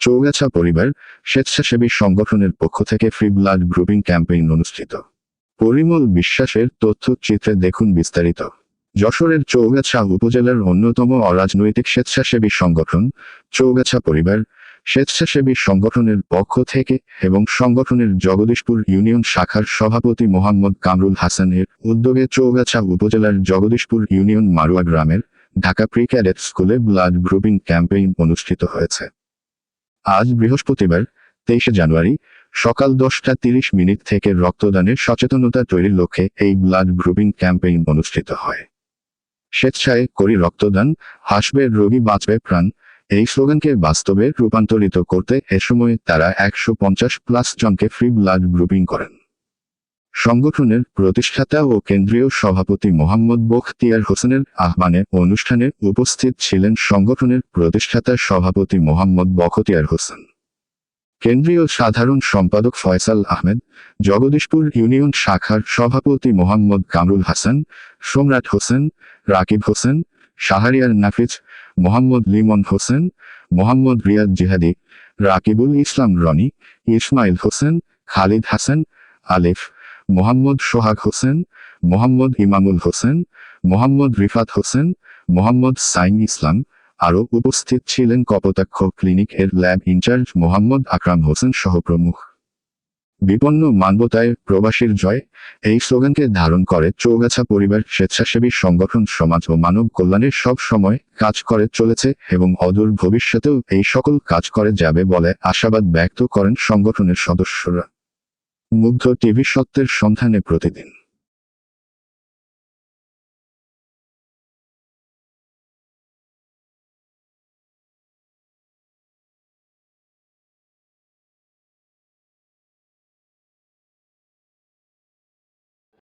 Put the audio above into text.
চৌগাছা পরিবার স্বেচ্ছাসেবী সংগঠনের পক্ষ থেকে ফ্রি ব্লাড গ্রুপিং ক্যাম্পেইন অনুষ্ঠিত। পরিমল বিশ্বাসের তথ্যচিত্রে দেখুন বিস্তারিত। যশোরের চৌগাছা উপজেলার অন্যতম অরাজনৈতিক স্বেচ্ছাসেবী সংগঠন, চৌগাছা পরিবার, স্বেচ্ছাসেবী সংগঠনের পক্ষ থেকে এবং সংগঠনের জগদীশপুর ইউনিয়ন শাখার সভাপতি মোহাম্মদ কামরুল হাসানের উদ্যোগে চৌগাছা উপজেলার জগদীশপুর ইউনিয়ন মারুয়া গ্রামের ঢাকা প্রি ক্যাডেট স্কুলে ব্লাড গ্রুপিং ক্যাম্পেইন অনুষ্ঠিত হয়েছে। আজ বৃহস্পতিবার, তেইশে জানুয়ারি, সকাল দশটা তিরিশ মিনিট থেকে রক্তদানের সচেতনতা তৈরির লক্ষ্যে এই ব্লাড গ্রুপিং ক্যাম্পেইন অনুষ্ঠিত হয়। স্বেচ্ছায় করি রক্তদান, হাসবে, রোগী বাঁচবে প্রাণ, এই স্লোগানকে বাস্তবে রূপান্তরিত করতে এ সময় তারা একশো পঞ্চাশ প্লাস জনকে ফ্রি ব্লাড গ্রুপিং করেন। সংগঠনের প্রতিষ্ঠাতা ও কেন্দ্রীয় সভাপতি মোহাম্মদ বখতিয়ার হোসেনের আহ্বানে অনুষ্ঠানে উপস্থিত ছিলেন সংগঠনের প্রতিষ্ঠাতা সভাপতি মোহাম্মদ বখতিয়ার হোসেন। কেন্দ্রীয় সাধারণ সম্পাদক ফয়সাল আহমেদ, জগদীশপুর ইউনিয়ন শাখার সভাপতি মোহাম্মদ কামরুল হাসান, সম্রাট হোসেন, রাকিব হোসেন, শাহরিয়ার নাফিজ, মোহাম্মদ লিমন হোসেন, মোহাম্মদ রিয়াদ জিহাদি, রাকিবুল ইসলাম রনি, ইসমাইল হোসেন, খালিদ হাসান, আলিফ মোহাম্মদ সোহাগ হোসেন, মোহাম্মদ ইমামুল হোসেন, মোহাম্মদ রিফাত হোসেন, মোহাম্মদ সাইম ইসলাম আরও উপস্থিত ছিলেন কপোতাক্ষ ক্লিনিক এর lab in charge Mohammad Akram Hossain সহ প্রমুখ। বিপন্ন মানবতায় প্রবাসীর জয়, এই স্লোগানকে ধারণ করে চৌগাছা পরিবার, স্বেচ্ছাসেবী সংগঠন, সমাজ ও মানব কল্যাণের সব সময় কাজ করে চলেছে এবং অদূর ভবিষ্যতেও এই সকল কাজ করে যাবে বলে আশাবাদ ব্যক্ত করেন সংগঠনের সদস্যরা। মুগ্ধ টিভি সত্যের সন্ধানে প্রতিদিন।